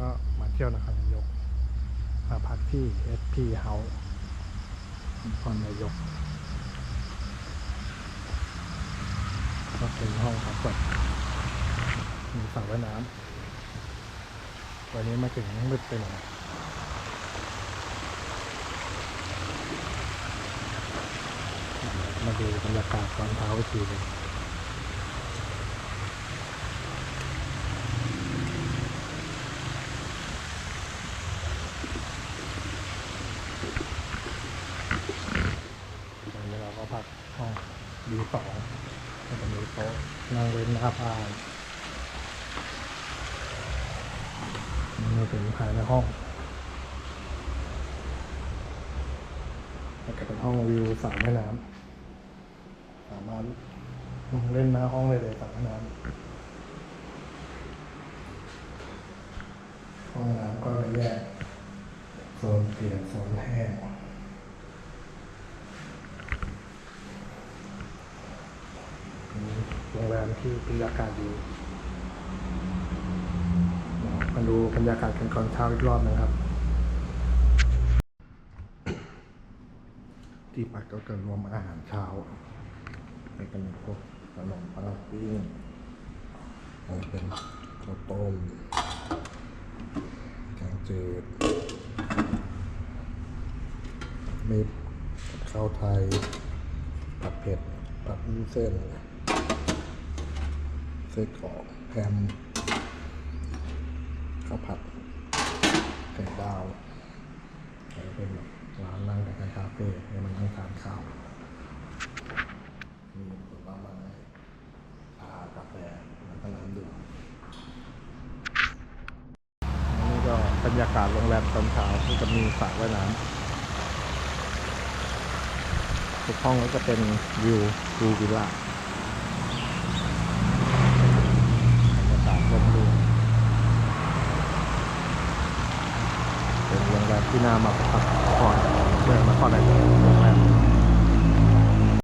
ก็มาเที่ยวนครนายก มาพักที่ SP House นครนายก ก็เป็นห้องพักแบบมีสระว่ายน้ำวันนี้มาถึงมืดไปหน่อยมาดูบรรยากาศตอนเช้าอีกทีหนึงตอ นนี้เราก็พักห้องดีสองก็จะมีโต๊ะนั่งเล่นหน้าบ้านนี่เป็นภายในห้องแล้วก็เป็นห้องวิวสระว่น้ำสามารถนั่งเล่นหน้าห้องเลยเลยสระว่น้ำห้องน้ำก็แยกโซนเปียกโซนแห้ง โรงแรมที่บรรยากาศดีมาดูบรรยากาศกันก่อนเช้าอีกรอบนะครับ ที่พักก็จะรวมอาหารเช้าแล้วก็มีพวกขนมปังปิ้งเป็นข้าวต้มแกงจืดมีข้าวไทยผัดเผ็ดผัดวุ้นเส้น ไส้กรอกแฮมข้าวผัดไข่ดาวแล้วเป็นแบบร้านนั่งคล้ายๆคาเฟ่ให้มันนั่งทานข้าวมีผลไม้ชากาแฟแล้วก็น้ำดื่มนนี้ก็บรรยากาศโรงแรมตอนเช้าที่จะมีสระว่ายน้ำทุกห้องก็จะเป็นวิวดูวิลล่า บรรยากาศร่มรื่นเป็นโรงแรม ที่น่ามาพักผ่อนเมืองนครนายกโรงแรม